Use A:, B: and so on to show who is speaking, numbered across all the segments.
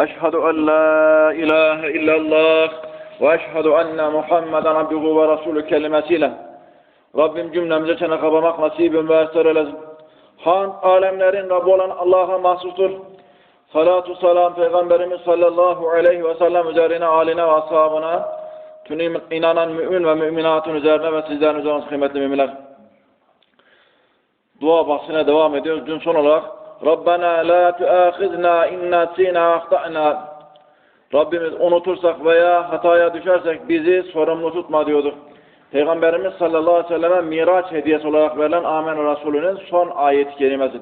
A: أشهد أن لا إله إلا الله وأشهد أن Muhammeden abduhu ve rasulü kelimesiyle Rabbim cümlemize çene kabamak nasibim ve eser eylesin. Han alemlerin Rabbi olan Allah'a mahsustur. Salatu salam Peygamberimiz sallallahu aleyhi ve sellem üzerine, aline ve ashabına, tüm inanan mümin ve müminatın üzerine ve sizlerin üzerine kıymetli müminler. Dua bahsine devam ediyoruz. Dün son olarak Rabbena la tuâkhizna inna sina ahta'na Rabbimiz unutursak veya hataya düşersek bizi sorumlu tutma diyorduk. Peygamberimiz sallallahu aleyhi ve selleme Miraç hediyesi olarak verilen Amen Resulü'nün son ayet-i kerimesi.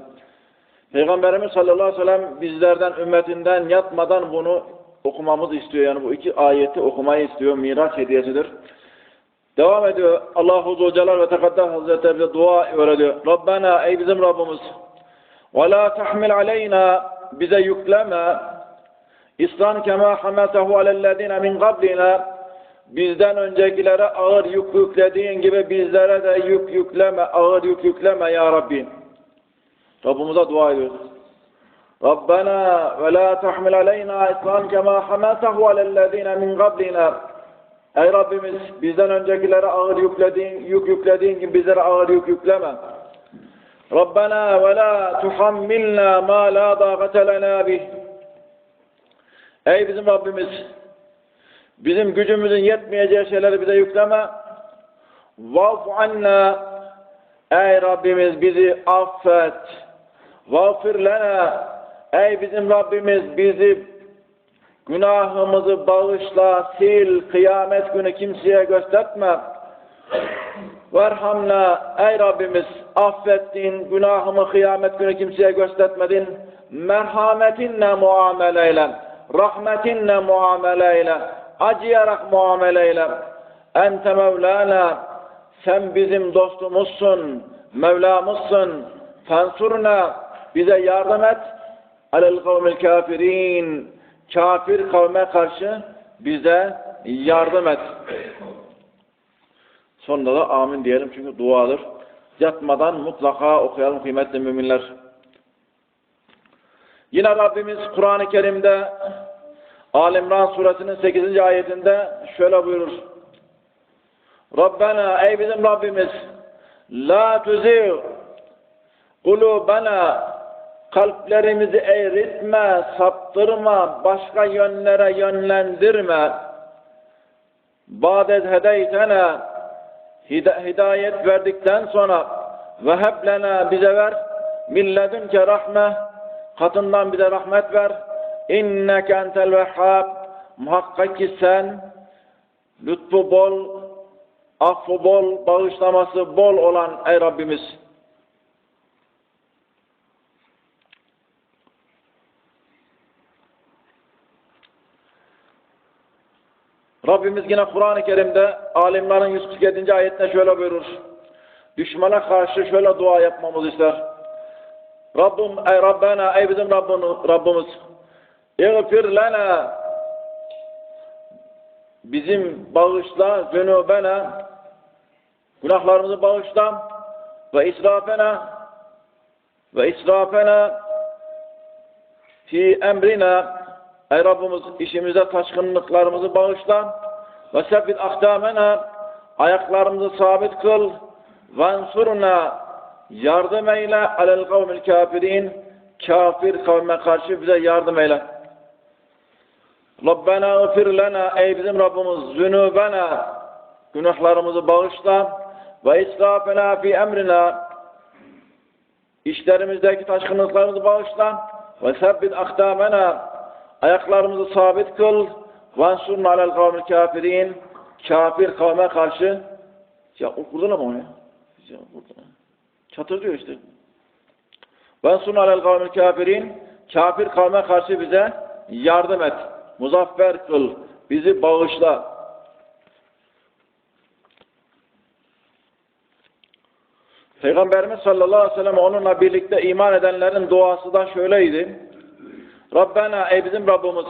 A: Peygamberimiz sallallahu aleyhi ve sellem bizlerden, ümmetinden yatmadan bunu okumamız istiyor. Yani bu iki ayeti okumayı istiyor. Miraç hediyesidir. Devam ediyor. Allah-u Zülcelal ve Tekaddes Hazretleri dua öğretiyor. Rabbena ey bizim Rabbimiz ve la tahmil aleyna bize yükleme İsran kema hameltehu alellezine min qablina bizden öncekilere ağır yük yüklediğin gibi bizlere de yük yükleme, ağır yük yükleme ya Rabbi. Rabbimize dua ediyoruz. Rabbena ve la tahmil aleyna İsran kema hameltehu alellezine min qablina Ey Rabbimiz bizden öncekilere ağır yüklediğin, yük yüklediğin gibi bizlere ağır yük yükleme. Ve la tuhammilna ma la dâgate lenâ bih. Ey bizim Rabbimiz bizim gücümüzün yetmeyeceği şeyleri bize yükleme. Vaf anna Ey Rabbimiz bizi affet. Vafir lena Ey bizim Rabbimiz bizi günahımızı bağışla, sil, kıyamet günü kimseye gösterme. Verhamna ey Rabbimiz affettin, günahımı kıyamet günü kimseye göstermedin. Merhametinle muameleyle, rahmetinle muameleyle, acıyarak muameleyle. Ente Mevlana, sen bizim dostumuzsun, Mevlamızsın. Fensurna, bize yardım et. Alel kavmil kafirin, kafir kavme karşı bize yardım et. Sonunda da amin diyelim çünkü duadır. Yatmadan mutlaka okuyalım kıymetli müminler. Yine Rabbimiz Kur'an-ı Kerim'de Alimran suresinin 8. ayetinde şöyle buyurur. Rabbena ey bizim Rabbimiz la tuzigh kulubena kalplerimizi eğritme, saptırma, başka yönlere yönlendirme. Ba'det hedeytene hidayet verdikten sonra ve heblena bize ver. Milledünke rahme katından bize rahmet ver. İnneke entel vehhab. Muhakkak ki sen lütfu bol affı bol bağışlaması bol olan ey Rabbimiz Rabbimiz yine Kur'an-ı Kerim'de alimlerin 147. ayetinde şöyle buyurur. Düşmana karşı şöyle dua yapmamızı ister. Rabbim ey Rabbena ey bizim Rabbimiz, Rabbimiz. İğfir lana. Bizim bağışla zünubena. Günahlarımızı bağışla. Ve israfena. Ve israfena. Fi emrina. Ey Rabbimiz işimize taşkınlıklarımızı bağışla ve sebbit akdamena ayaklarımızı sabit kıl ve ensurna yardım eyle alel kavmil kafirin. Kafir kavme karşı bize yardım eyle. Rabbena ıfir lena ey bizim Rabbimiz zünubena. Günahlarımızı bağışla ve israfena fi emrina. İşlerimizdeki taşkınlıklarımızı bağışla ve sebbit akdamena. Ayaklarımızı sabit kıl vansurna alel kavmil kafirin kafir kavme karşı ya okurdular ama onu ya. ya. Çatır diyor işte. Vansurna alel kavmil kafirin kafir kavme karşı bize yardım et. Muzaffer kıl. Bizi bağışla. Peygamberimiz sallallahu aleyhi ve sellem onunla birlikte iman edenlerin duası da şöyleydi. Rabbena ey bizim Rabbimiz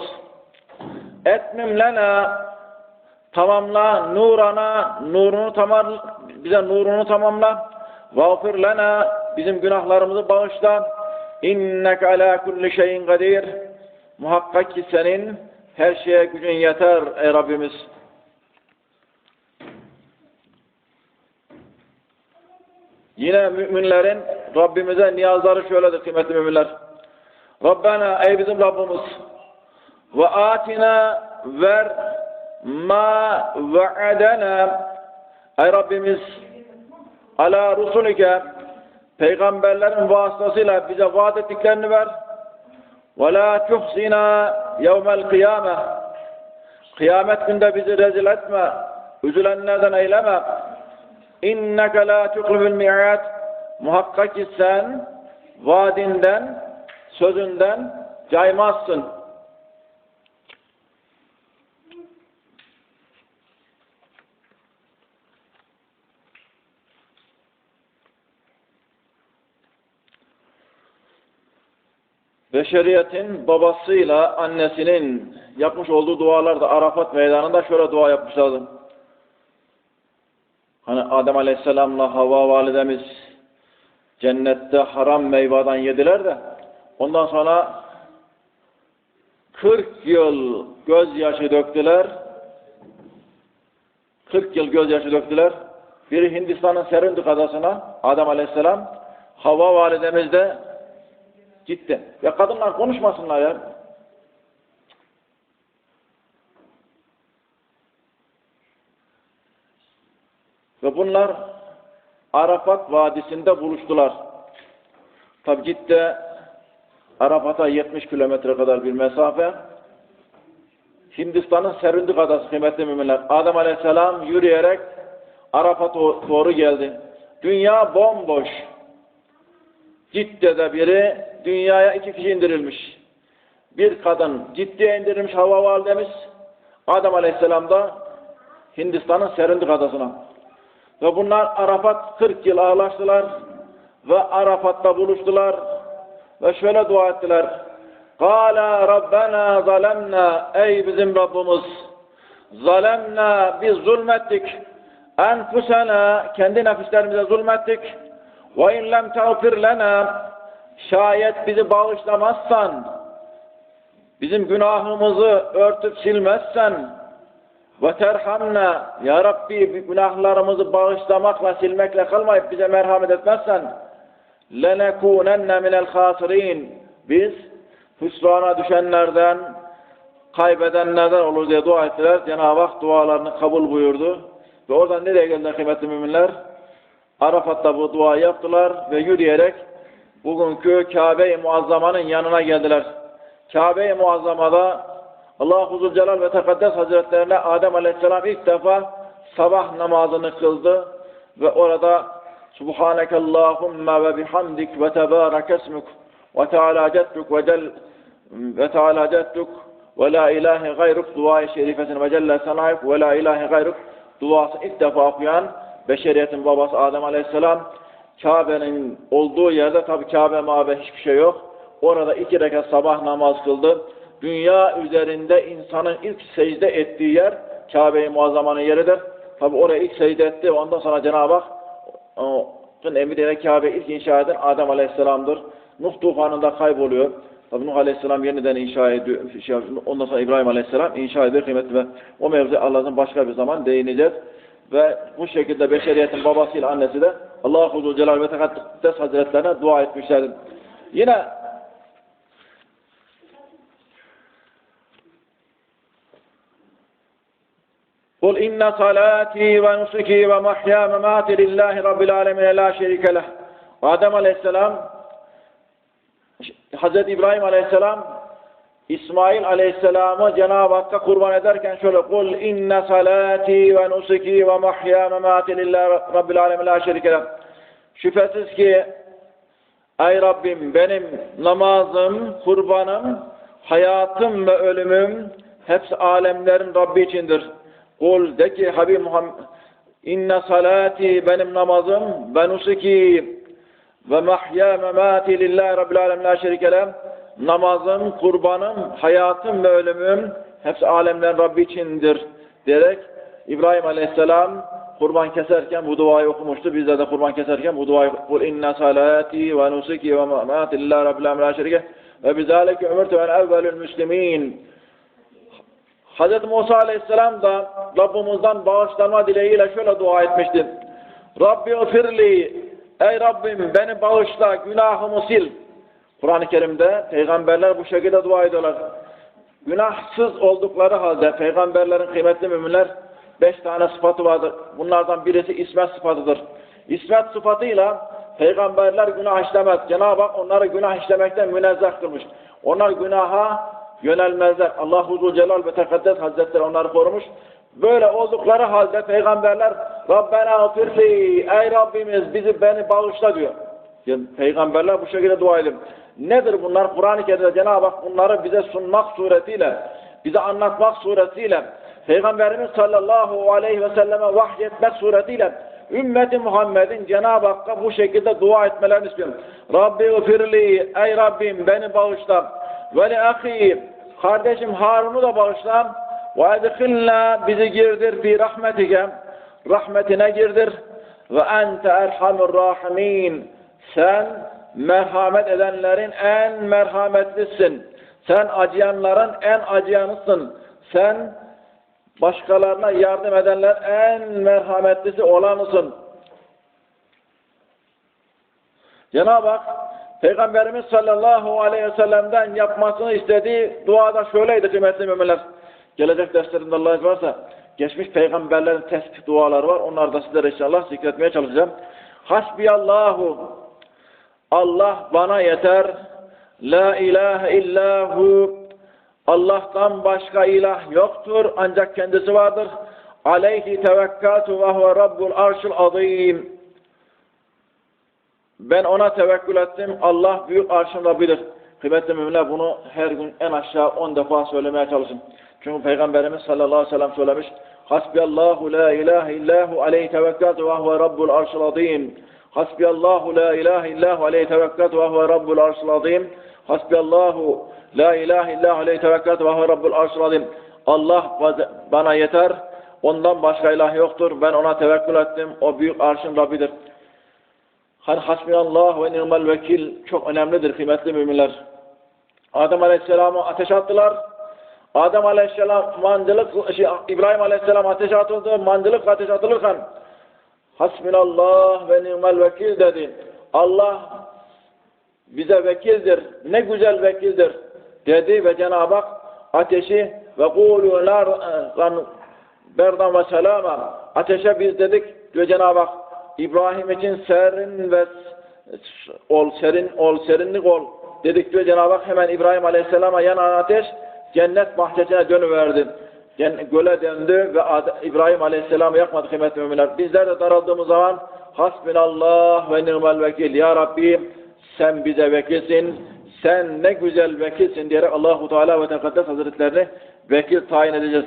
A: etmim lena tamamla nurana nurunu tamam bize nurunu tamamla vafir lena bizim günahlarımızı bağışla inneke ala kulli şeyin kadir Muhakkak ki senin her şeye gücün yeter ey Rabbimiz. Yine müminlerin Rabbimize niyazları şöyledir kıymetli müminler. Rabbena ey bizim Rabbimiz ve atina ver ma ve'adena ey Rabbimiz ala rusulike peygamberlerin vasıtasıyla bize vaat ettiklerini ver. Ve la tuhsina yevmel kıyame. Kıyamet günde bizi rezil etme üzülenlerden eyleme. İnneke la tuklubul mi'at muhakkak ki sen vaadinden sözünden caymazsın. Beşeriyetin babasıyla annesinin yapmış olduğu dualarda Arafat meydanında şöyle dua yapmışlardı. Hani Adem Aleyhisselam'la Havva validemiz cennette haram meyvadan yediler de ondan sonra 40 yıl gözyaşı döktüler. 40 yıl gözyaşı döktüler. Biri Hindistan'ın Serindük adasına Adem Aleyhisselam, Havva validemiz de gitti. Ya kadınlar konuşmasınlar ya. Ve bunlar Arafat Vadisi'nde buluştular. Tabi gitti Arafat'a 70 kilometre kadar bir mesafe. Hindistan'ın Serindük adası kıymetli müminler. Adem Aleyhisselam yürüyerek Arafat'a doğru geldi. Dünya bomboş. Cidde'de biri dünyaya iki kişi indirilmiş. Bir kadın Cidde'ye indirilmiş Havva validemiz. Adem Aleyhisselam da Hindistan'ın Serindük adasına. Ve bunlar Arafat 40 yıl ağlaştılar ve Arafat'ta buluştular ve şöyle dua ettiler. Kâlâ Rabbena zalemna ey bizim Rabbimiz zalemna biz zulmettik enfusena kendi nefislerimize zulmettik ve in lem lena şayet bizi bağışlamazsan bizim günahımızı örtüp silmezsen ve terhamna ya Rabbi günahlarımızı bağışlamakla silmekle kalmayıp bize merhamet etmezsen lenekunenne minel hasirin biz hüsrana düşenlerden kaybedenlerden olur diye dua ettiler. Cenab-ı Hak dualarını kabul buyurdu. Ve oradan nereye geldiler kıymetli müminler? Arafat'ta bu duayı yaptılar ve yürüyerek bugünkü Kabe-i Muazzama'nın yanına geldiler. Kabe-i Muazzama'da Allah-u Zülcelal ve Tekaddes Hazretlerine Adem Aleyhisselam ilk defa sabah namazını kıldı ve orada Subhaneke Allahumma ve bihamdik ve tebarek esmuk ve teala cedduk ve cel ve teala cedduk ve la ilahe gayruk dua-i şerifesini ve celle sanayuk ve la ilahe gayruk duası ilk defa okuyan beşeriyetin babası Adem Aleyhisselam Kabe'nin olduğu yerde tabi Kabe mabe hiçbir şey yok. Orada iki rekat sabah namaz kıldı. Dünya üzerinde insanın ilk secde ettiği yer Kabe-i Muazzama'nın yeridir. Tabi oraya ilk secde etti. Ondan sonra Cenab-ı Hak emriyle Kabe ilk inşa eden Adem Aleyhisselam'dır. Nuh tufanında kayboluyor. Tabi Nuh Aleyhisselam yeniden inşa ediyor. Ondan sonra İbrahim Aleyhisselam inşa ediyor kıymetli ve o mevzu Allah'ın başka bir zaman değineceğiz. Ve bu şekilde beşeriyetin babasıyla annesi de Allah-u Celal ve Tekaddes Hazretlerine dua etmişlerdir. Yine قل إن صلاتي ونسكي ومحيا مماتي لله رب العالمين لا شريك له Adem Aleyhisselam Hazreti İbrahim Aleyhisselam İsmail Aleyhisselam'ı Cenab-ı Hakk'a kurban ederken şöyle kul inne salati ve nusuki ve mahya memati lillahi rabbil alemin la şerike Şüphesiz ki ey Rabbim benim namazım, kurbanım, hayatım ve ölümüm hepsi alemlerin Rabbi içindir. Kul de ki Habib Muhammed inne salati benim namazım ve nusuki ve mahya memati lillahi rabbil alemin la şerike namazım, kurbanım, hayatım ve ölümüm hepsi alemlerin Rabbi içindir diyerek İbrahim Aleyhisselam kurban keserken bu duayı okumuştu. Bizler de kurban keserken bu duayı kul inne salati ve nusuki ve mamati lillahi rabbil alemin la şerike ve bizalike umirtu en evvelül müslimin. Hz. Musa Aleyhisselam da Rabbimizden bağışlanma dileğiyle şöyle dua etmişti. Rabbi ofirli, ey Rabbim beni bağışla, günahımı sil. Kur'an-ı Kerim'de peygamberler bu şekilde dua ediyorlar. Günahsız oldukları halde peygamberlerin kıymetli müminler beş tane sıfatı vardır. Bunlardan birisi ismet sıfatıdır. İsmet sıfatıyla peygamberler günah işlemez. Cenab-ı Hak onları günah işlemekten münezzeh kılmış. Onlar günaha yönelmezler. Allah Huzur Celal ve Tekaddes Hazretleri onları korumuş. Böyle oldukları halde peygamberler Rabbena firli ey Rabbimiz bizi beni bağışla diyor. Yani peygamberler bu şekilde dua ediyor. Nedir bunlar? Kur'an-ı Kerim'de Cenab-ı Hak bunları bize sunmak suretiyle, bize anlatmak suretiyle, Peygamberimiz sallallahu aleyhi ve selleme vahyetmek suretiyle ümmeti Muhammed'in Cenab-ı Hakk'a bu şekilde dua etmelerini istiyorum. Rabbi ufirli, ey Rabbim beni bağışla. Ve li ahi, kardeşim Harun'u da bağışla. Ve edkhilna bizi girdir fi rahmetike, rahmetine girdir. Ve ente erhamur rahimin. Sen merhamet edenlerin en merhametlisin. Sen acıyanların en acıyanısın. Sen başkalarına yardım edenler en merhametlisi olanısın. Cenab-ı Hak Peygamberimiz sallallahu aleyhi ve sellem'den yapmasını istediği duada şöyleydi kıymetli müminler. Gelecek derslerimde Allah izin varsa geçmiş peygamberlerin tespit duaları var. Onları da sizlere inşallah zikretmeye çalışacağım. Hasbiyallahu Allah bana yeter. La ilahe illahu Allah'tan başka ilah yoktur ancak kendisi vardır. Aleyhi tevekkatu ve huve rabbul arşil azim. Ben ona tevekkül ettim. Allah büyük arşın Rabbidir. Kıymetli müminler bunu her gün en aşağı 10 defa söylemeye çalışın. Çünkü Peygamberimiz sallallahu aleyhi ve sellem söylemiş. Hasbiyallahu la ilahe illahu aleyhi tevekkatu ve huve rabbul arşil azim. Hasbiyallahu la ilahe illahu aleyhi tevekkatu ve huve rabbul arşil azim. Hasbiyallahu la ilahe illahu aleyhi tevekkatu ve huve rabbul arşil azim. Allah bana yeter. Ondan başka ilah yoktur. Ben ona tevekkül ettim. O büyük arşın Rabbidir. Hani hasbiyallah ve ni'mel vekil çok önemlidir kıymetli müminler. Adem Aleyhisselam'ı ateşe attılar. Adem Aleyhisselam mancılık, şey, İbrahim Aleyhisselam ateşe atıldı. Mancılık ateşe atılırken Hasbinallah ve ni'mel vekil dedi. Allah bize vekildir. Ne güzel vekildir dedi ve Cenab-ı Hak ateşi ve kulu nar berdan ve selama ateşe biz dedik diyor Cenab-ı Hak İbrahim için serin ve ol serin ol serinlik ol dedik diyor Cenab-ı Hak hemen İbrahim Aleyhisselam'a yanan ateş cennet bahçesine dönüverdi. Göle döndü ve İbrahim Aleyhisselam'ı yakmadı kıymetli müminler. Bizler de daraldığımız zaman Hasbinallah ve ni'mel vekil. Ya Rabbi sen bize vekilsin. Sen ne güzel vekilsin diyerek Allahu Teala ve Tekaddes Hazretlerini vekil tayin edeceğiz.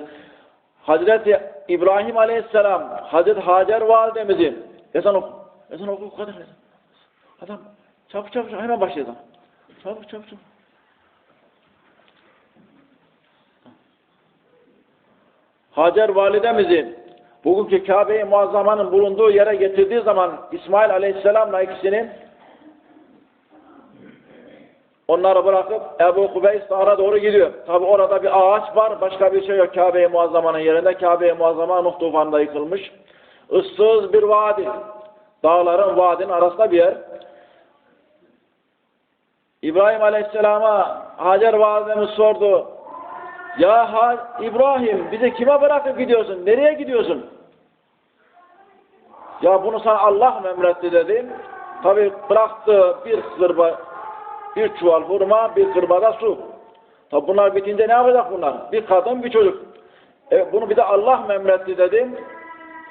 A: Hazreti İbrahim Aleyhisselam, Hazreti Hacer validemizi ezan oku. Ezan oku kadar. Adam çabuk çabuk hemen başlayalım. Çabuk çabuk çabuk. Hacer validemizi bugünkü Kabe-i Muazzama'nın bulunduğu yere getirdiği zaman İsmail Aleyhisselam'la ikisini onları bırakıp Ebu Kubeys Dağ'a doğru gidiyor. Tabi orada bir ağaç var, başka bir şey yok Kabe-i Muazzama'nın yerinde. Kabe-i Muazzama Nuh tufanında yıkılmış. Issız bir vadi. Dağların vadinin arasında bir yer. İbrahim Aleyhisselam'a Hacer validemiz sordu. Ya ha, İbrahim bizi kime bırakıp gidiyorsun? Nereye gidiyorsun? Ya bunu sana Allah mı emretti dedim. Tabi bıraktı bir kırba, bir çuval hurma, bir kırbada su. Tabi bunlar bitince ne yapacak bunlar? Bir kadın, bir çocuk. Evet, bunu bir de Allah mı emretti dedim.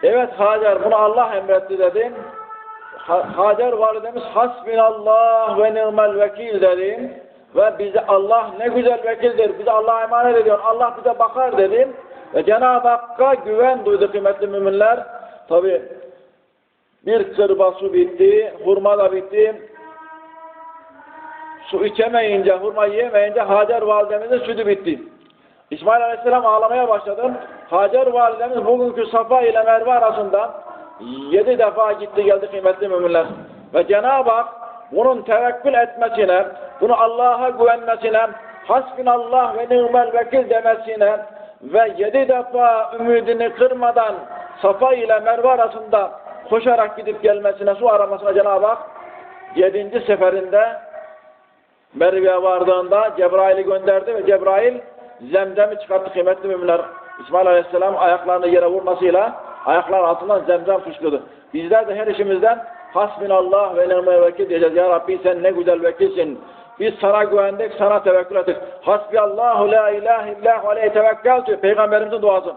A: Evet Hacer bunu Allah emretti dedim. Hacer validemiz hasbinallah ve ni'mel vekil dedim. Ve bize Allah ne güzel vekildir. Bize Allah'a emanet ediyor. Allah bize bakar dedim. Ve Cenab-ı Hakk'a güven duydu kıymetli müminler. Tabi bir kırba su bitti, hurma da bitti. Su içemeyince, hurma yiyemeyince Hacer validemizin sütü bitti. İsmail Aleyhisselam ağlamaya başladı. Hacer validemiz bugünkü Safa ile Merve arasında yedi defa gitti geldi kıymetli müminler. Ve Cenab-ı Hak bunun tevekkül etmesine, bunu Allah'a güvenmesine, hasbinallah ve ni'mel vekil demesine ve yedi defa ümidini kırmadan Safa ile Merve arasında koşarak gidip gelmesine, su aramasına Cenab-ı Hak yedinci seferinde Merve'ye vardığında Cebrail'i gönderdi ve Cebrail zemzemi çıkarttı kıymetli müminler. İsmail Aleyhisselam ayaklarını yere vurmasıyla ayaklar altından zemzem fışkırdı. Bizler de her işimizden hasbinallah ve ni'mel vekil diyeceğiz. Ya Rabbi sen ne güzel vekilsin. Biz sana güvendik, sana tevekkül ettik. Hasbiyallahu la ilahe illahu aleyhi tevekkeltü. Peygamberimizin duası.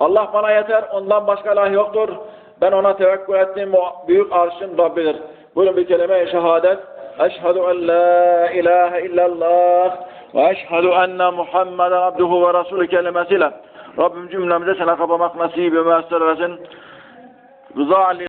A: Allah bana yeter, ondan başka ilah yoktur. Ben ona tevekkül ettim, o büyük arşın Rabbidir. Buyurun bir kelime-i şehadet. Eşhedü en la ilahe illallah ve eşhedü enne Muhammeden abduhu ve resulü kelimesiyle Rabbim cümlemize sana kapamak nasip ve müessir. Rıza Ali